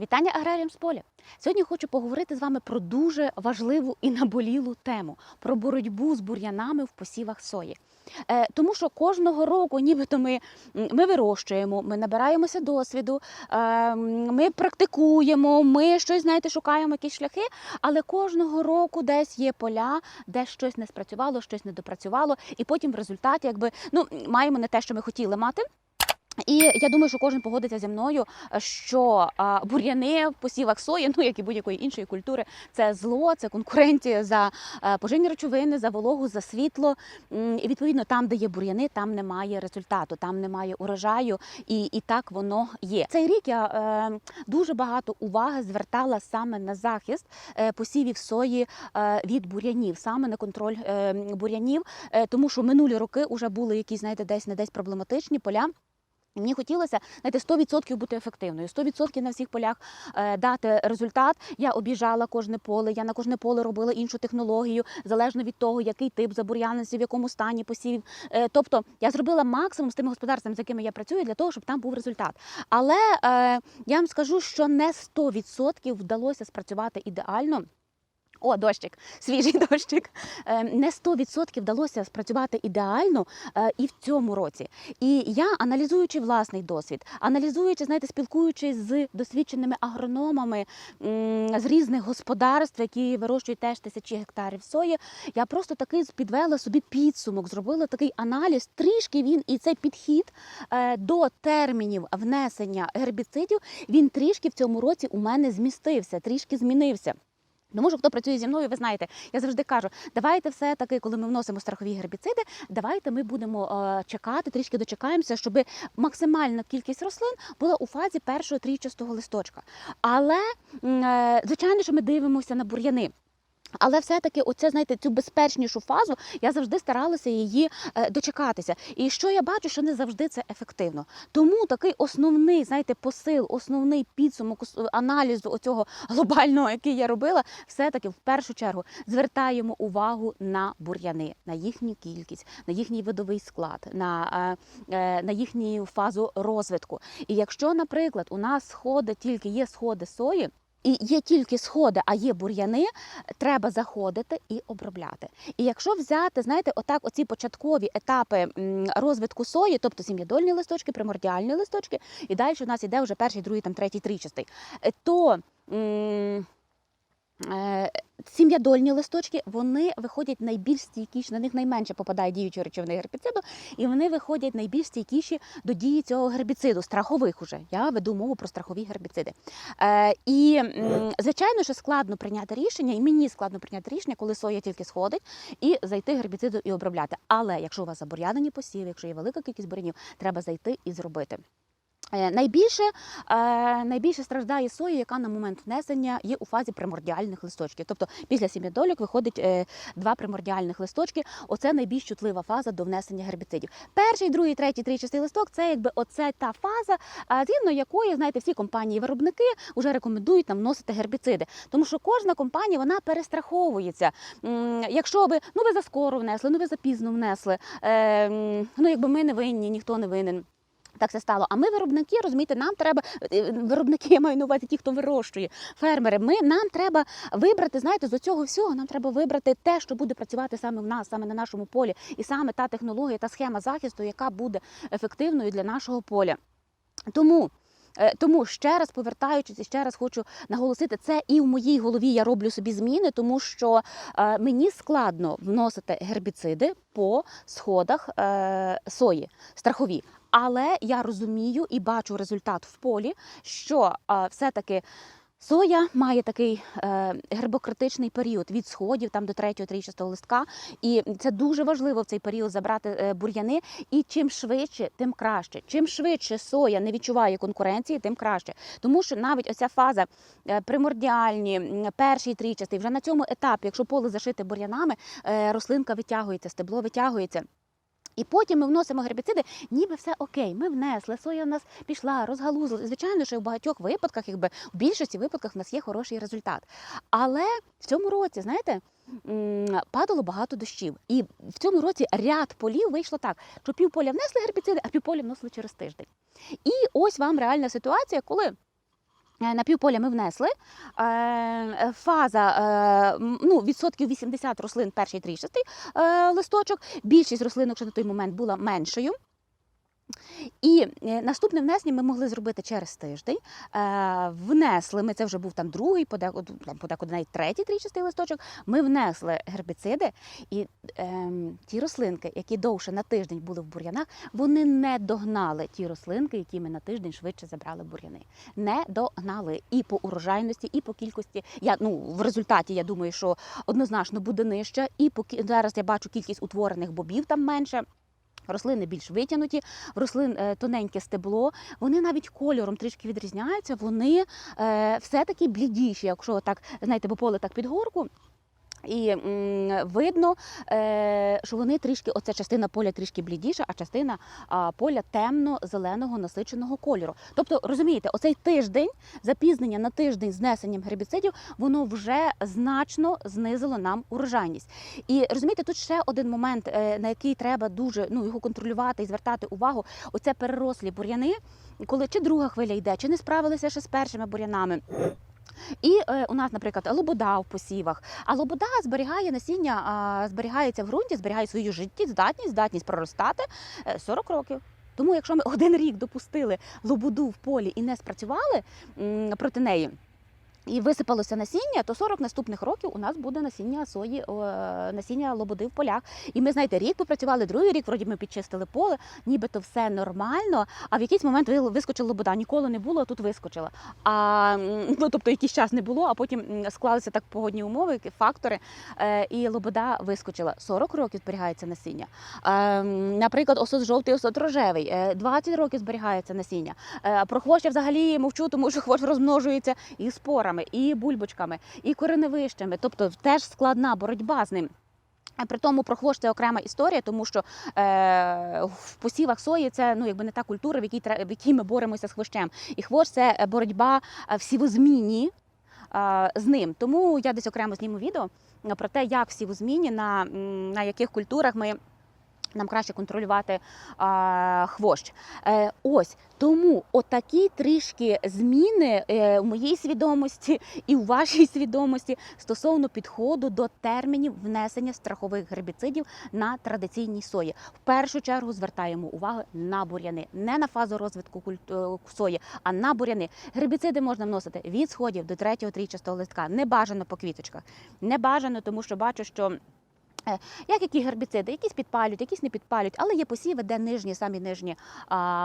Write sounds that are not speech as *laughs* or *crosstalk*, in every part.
Вітання аграріям з поля. Сьогодні хочу поговорити з вами про дуже важливу і наболілу тему про боротьбу з бур'янами в посівах сої. Е, тому що кожного року, нібито ми, ми вирощуємо, ми набираємося досвіду, е, ми практикуємо, ми щось знаєте, шукаємо якісь шляхи, але кожного року десь є поля, де щось не спрацювало, щось не допрацювало, і потім в результаті, якби ну маємо не те, що ми хотіли мати. І я думаю, що кожен погодиться зі мною, що а, бур'яни в посівах сої, *laughs* ну як і будь-якої іншої культури, це зло, це конкуренція за е, поживні речовини, за вологу, за світло. І відповідно, там, де є бур'яни, там немає результату, там немає урожаю, і, і так воно є. Цей рік я е, дуже багато уваги звертала саме на захист е, посівів сої е, від бур'янів, саме на контроль е, бур'янів, е, тому що минулі роки вже були якісь, знаєте, десь не десь проблематичні поля. Мені хотілося знаєте, 100% бути ефективною, 100% на всіх полях е, дати результат. Я об'їжджала кожне поле, я на кожне поле робила іншу технологію, залежно від того, який тип забур'янності, в якому стані посів. Е, тобто я зробила максимум з тими господарствами, з якими я працюю, для того, щоб там був результат. Але е, я вам скажу, що не 100% вдалося спрацювати ідеально. О, дощик, свіжий *laughs* дощик. Е, Не 100% вдалося спрацювати ідеально е, і в цьому році. І я, аналізуючи власний досвід, аналізуючи, знаєте, спілкуючись з досвідченими агрономами з різних господарств, які вирощують теж тисячі гектарів сої, я просто таки підвела собі підсумок, зробила такий аналіз. Трішки він і цей підхід е, до термінів внесення гербіцидів, він трішки в цьому році у мене змістився, трішки змінився. Тому що хто працює зі мною, ви знаєте, я завжди кажу, давайте все таки, коли ми вносимо страхові гербіциди, давайте ми будемо е, чекати, трішки дочекаємося, щоб максимальна кількість рослин була у фазі першого трійчастого листочка. Але е, звичайно, що ми дивимося на бур'яни. Але все-таки, оце, знаєте, цю безпечнішу фазу я завжди старалася її е, дочекатися. І що я бачу, що не завжди це ефективно. Тому такий основний, знаєте, посил, основний підсумок аналізу оцього *laughs* глобального, який я робила, все-таки в першу чергу звертаємо увагу на бур'яни, на їхню кількість, на їхній видовий склад, на, е, е, на їхню фазу розвитку. І якщо, наприклад, у нас сходи тільки є сходи сої. І є тільки сходи, а є бур'яни, треба заходити і обробляти. І якщо взяти, знаєте, отак, оці початкові етапи розвитку сої, тобто сім'ядольні листочки, примордіальні листочки, і далі у нас іде вже перший, другий, там третій, тричастий, е, то сім'ядольні листочки вони виходять найбільш стійкіші, на них найменше попадає діючої речовини гербіциду, і вони виходять найбільш стійкіші до дії цього гербіциду, страхових уже. Я веду мову про страхові гербіциди. Е, і звичайно, що складно прийняти рішення, і мені складно прийняти рішення, коли соя тільки сходить, і зайти гербіциду і обробляти. Але якщо у вас забур'янені посіви, якщо є велика кількість бурянів, треба зайти і зробити. Е, Найбільше, е, найбільше страждає соя, яка на момент внесення є у фазі примордіальних листочків. Тобто після сім'ядолік виходить е, два примордіальних листочки. Оце найбільш чутлива фаза до внесення гербіцидів. Перший, другий, третій, тричастий листок це якби оце та фаза, згідно якої знаєте, всі компанії-виробники вже рекомендують нам вносити гербіциди. Тому що кожна компанія вона перестраховується. Якщо ви ну ви заскоро внесли, ну ви запізно внесли. Ну якби ми не винні, ніхто не винен. Так це стало. А ми виробники, розумієте, нам треба е, виробники, я маю на увазі ті, хто вирощує, фермери. Ми нам треба вибрати, знаєте, з цього всього нам треба вибрати те, що буде працювати саме в нас, саме на нашому полі, і саме та технологія, та схема захисту, яка буде ефективною для нашого поля. Тому. е, Тому ще раз повертаючись, і ще раз хочу наголосити, це і в моїй голові я роблю собі зміни, тому що е, мені складно вносити гербіциди по сходах сої страхові. Але я розумію і бачу результат в полі, що все-таки соя має такий е, гербокритичний період від сходів там до третього трійчастого листка. І це дуже важливо в цей період забрати е, бур'яни. І чим швидше, тим краще. Чим швидше соя не відчуває конкуренції, тим краще. Тому що навіть оця фаза е, примордіальні, перший трійчастий, вже на цьому етапі, якщо поле зашите бур'янами, е, рослинка витягується, стебло витягується. І потім ми вносимо гербіциди, ніби все окей. Ми внесли, соя в нас пішла, розгалузила. Звичайно, що в багатьох випадках, якби в більшості випадках, в нас є хороший результат. Але в цьому році, знаєте, падало багато дощів. І в цьому році ряд полів вийшло так, що півполя внесли гербіциди, а півполя вносили через тиждень. І ось вам реальна ситуація, коли На півполя ми внесли е, е, фаза е, ну, відсотків 80 рослин перший трійчастий е, листочок. Більшість рослинок ще на той момент була меншою. І е, наступне внесення ми могли зробити через тиждень. Е, внесли, ми це вже був там другий, подекуди, подекуди навіть третій трійчастий листочок. Ми внесли гербіциди, і ем, ті рослинки, які довше на тиждень були в бур'янах, вони не догнали ті рослинки, які ми на тиждень швидше забрали бур'яни. Не догнали і по урожайності, і по кількості. Я ну в результаті я думаю, що однозначно буде нижче. І по зараз я бачу кількість утворених бобів там менше. Рослини більш витягнуті, в рослин е, тоненьке стебло. Вони навіть кольором трішки відрізняються. Вони е, все-таки блідіші, якщо так знаєте, бо поле так під горку. І видно, е, що вони трішки, оця частина поля трішки блідіша, а частина поля темно-зеленого насиченого кольору. Тобто, розумієте, оцей тиждень, запізнення на тиждень з внесенням гербіцидів, воно вже значно знизило нам урожайність. І розумієте, тут ще один момент, е, на який треба дуже ну, його контролювати і звертати увагу. Оце перерослі бур'яни, коли чи друга хвиля йде, чи не справилися ще з першими бур'янами. І е, у нас, наприклад, лобода в посівах. А лобода зберігає насіння, а, зберігається в ґрунті, зберігає свою життєздатність, здатність проростати е, 40 років. Тому, якщо ми *laughs* один рік допустили лобуду в полі і не спрацювали м, проти неї. І висипалося насіння, то 40 наступних років у нас буде насіння сої, насіння лободи в полях. І ми, знаєте, рік попрацювали, другий рік, вроді ми підчистили поле, нібито все нормально. А в якийсь момент вискочила лобода. Ніколи не було, а тут вискочила. А *laughs* ну тобто якийсь час не було, а потім склалися так погодні умови, фактори, е, і лобода вискочила. 40 років зберігається насіння. Е, наприклад, осот жовтий, осот рожевий, е, 20 років зберігається насіння. Е, Про хвощ я взагалі мовчу, тому що хвощ розмножується і спорами, і бульбочками, і кореневищами. Тобто теж складна боротьба з ним. При тому про хвощ це окрема історія, тому що е, в посівах сої це ну якби не та культура, в якій в якій ми боремося з хвощем. І хвощ це е, боротьба е, в сівозміні е, з ним. Тому я десь окремо зніму відео е, про те, як в сівозміні, на, на яких культурах ми. Нам краще контролювати а, хвощ. Е, ось тому отакі трішки зміни е, в моїй свідомості і у вашій свідомості стосовно підходу до термінів внесення страхових гербіцидів на традиційній сої. В першу чергу звертаємо увагу на бур'яни, не на фазу розвитку е, сої, а на бур'яни. Гербіциди можна вносити від сходів до третього трійчастого листка. Не бажано по квіточках. Не бажано, тому що бачу, що. Е, Як які гербіциди, якісь підпалюють, якісь не підпалюють, але є посіви, де нижні, самі нижні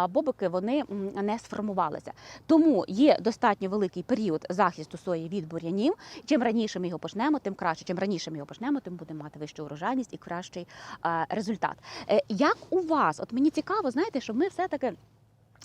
бобики вони не сформувалися. Тому є достатньо великий період захисту сої від бур'янів. Чим раніше ми його почнемо, тим краще. Чим раніше ми його почнемо, тим будемо мати вищу урожайність і кращий результат. Е, Як у вас? От мені цікаво, знаєте, щоб ми все таки.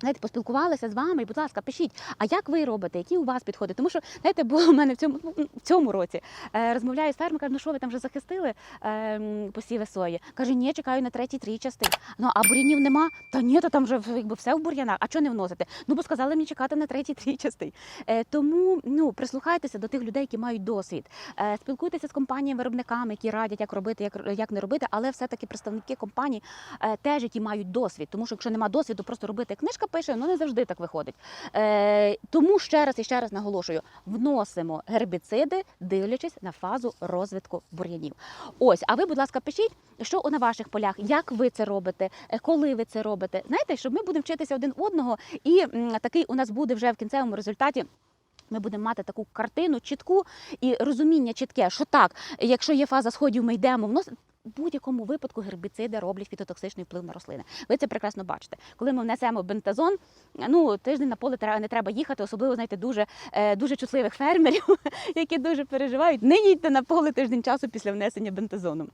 Знаєте, поспілкувалися з вами, і, будь ласка, пишіть, а як ви робите, які у вас підходи? Тому що, знаєте, було в мене в цьому, ну, в цьому році. Е, розмовляю з фермером, кажу, ну що ви там вже захистили е, посіви сої? Каже, ні, чекаю на третій трійчастий. Ну, а бур'янів нема? Та ні, то там вже якби все в бур'янах. А чого не вносите? Ну, бо сказали мені чекати на третій трійчастий. Е, тому ну, прислухайтеся до тих людей, які мають досвід. Е, спілкуйтеся з компаніями-виробниками, які радять, як робити, як, як не робити, але все-таки представники компаній е, теж, які мають досвід. Тому що якщо нема досвіду, просто робити книжка пише, ну не завжди так виходить. Е, тому ще раз і ще раз наголошую: вносимо гербіциди, дивлячись на фазу розвитку бур'янів. Ось, а ви, будь ласка, пишіть, що на ваших полях, як ви це робите, е, коли ви це робите. Знаєте, щоб ми будемо вчитися один одного, і такий у нас буде вже в кінцевому результаті. Ми будемо мати таку картину чітку і розуміння чітке, що так, якщо є фаза сходів, ми йдемо будь-якому випадку гербіциди роблять фітотоксичний вплив на рослини. Ви це прекрасно бачите. Коли ми внесемо бентазон, ну тиждень на поле не треба їхати, особливо знаєте, дуже, е, дуже чутливих фермерів, *laughs* які дуже переживають. Не їдьте на поле тиждень часу після внесення бентазону.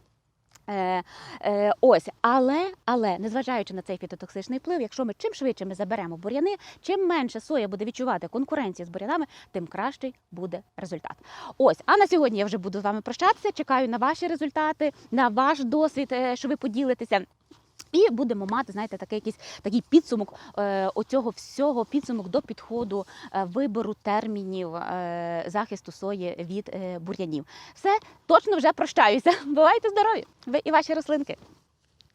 Е, е, ось, але, але незважаючи на цей фітотоксичний вплив, якщо ми чим швидше ми заберемо бур'яни, чим менше соя буде відчувати конкуренцію з бур'янами, тим кращий буде результат. Ось, а на сьогодні я вже буду з вами прощатися. Чекаю на ваші результати, на ваш досвід, е, що ви поділитеся. І будемо мати, знаєте, такий якийсь такий підсумок е, оцього всього підсумок до підходу е, вибору термінів е, захисту сої від е, бур'янів. Все точно вже прощаюся. *laughs* Бувайте здорові! Ви і ваші рослинки.